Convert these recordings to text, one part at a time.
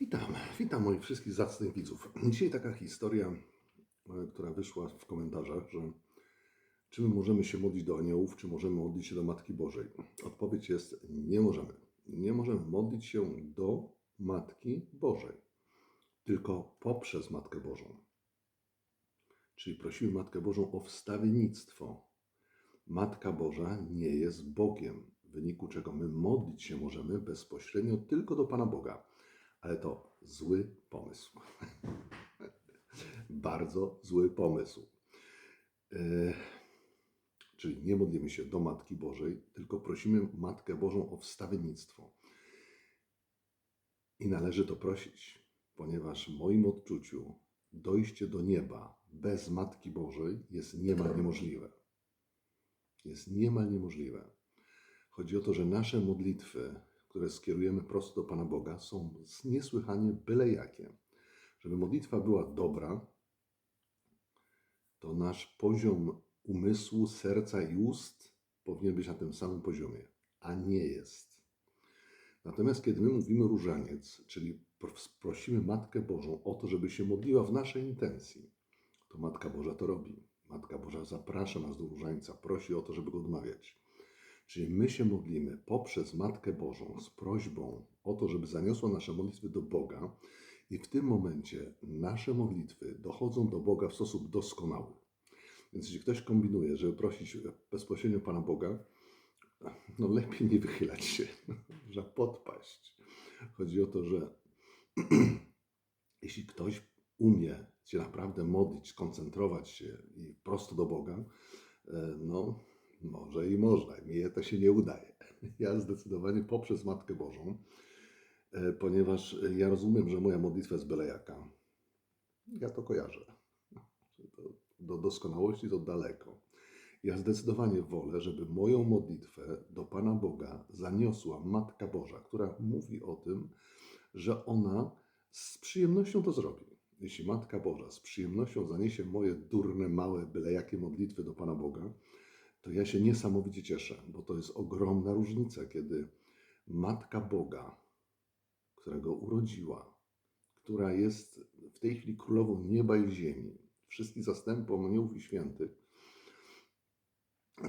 Witam, witam moich wszystkich zacnych widzów. Dzisiaj taka historia, e, która wyszła w komentarzach, że czy my możemy się modlić do aniołów, czy możemy modlić się do Matki Bożej? Odpowiedź jest nie możemy. Nie możemy modlić się do Matki Bożej, tylko poprzez Matkę Bożą. Czyli prosimy Matkę Bożą o wstawiennictwo. Matka Boża nie jest Bogiem, w wyniku czego my modlić się możemy bezpośrednio tylko do Pana Boga. Ale to zły pomysł. Bardzo zły pomysł. E, czyli nie modlimy się do Matki Bożej, tylko prosimy Matkę Bożą o wstawiennictwo. I należy to prosić, ponieważ w moim odczuciu dojście do nieba bez Matki Bożej jest niemal niemożliwe. Jest niemal niemożliwe. Chodzi o to, że nasze modlitwy, które skierujemy prosto do Pana Boga, są niesłychanie byle jakie. Żeby modlitwa była dobra, to nasz poziom umysłu, serca i ust powinien być na tym samym poziomie, a nie jest. Natomiast kiedy my mówimy różaniec, czyli prosimy Matkę Bożą o to, żeby się modliła w naszej intencji, to Matka Boża to robi. Matka Boża zaprasza nas do różańca, prosi o to, żeby go odmawiać. Czyli my się modlimy poprzez Matkę Bożą z prośbą o to, żeby zaniosła nasze modlitwy do Boga, i w tym momencie nasze modlitwy dochodzą do Boga w sposób doskonały. Więc jeśli ktoś kombinuje, żeby prosić bezpośrednio Pana Boga, no lepiej nie wychylać się, że podpaść. Chodzi o to, że jeśli ktoś umie się naprawdę modlić, skoncentrować się i prosto do Boga, e, no może i można. Mnie to się nie udaje. Ja zdecydowanie poprzez Matkę Bożą, e, ponieważ ja rozumiem, że moja modlitwa jest byle jaka. Ja to kojarzę. Do doskonałości to daleko. Ja zdecydowanie wolę, żeby moją modlitwę do Pana Boga zaniosła Matka Boża, która mówi o tym, że ona z przyjemnością to zrobi. Jeśli Matka Boża z przyjemnością zaniesie moje durne, małe, byle jakie modlitwy do Pana Boga, to ja się niesamowicie cieszę, bo to jest ogromna różnica, kiedy Matka Boga, która go urodziła, która jest w tej chwili królową nieba i ziemi, wszystkich zastępom aniołów i świętych,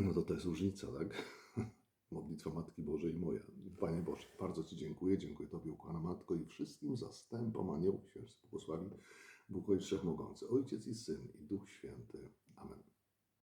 no to to jest różnica, tak? Modlitwa Matki Bożej i moja. Panie Boże, bardzo Ci dziękuję. Dziękuję Tobie, ukochana Matko, i wszystkim zastępom aniołów i świętych błogosławi Bóg Ojciec Wszechmogący, Ojciec i Syn i Duch Święty. Amen.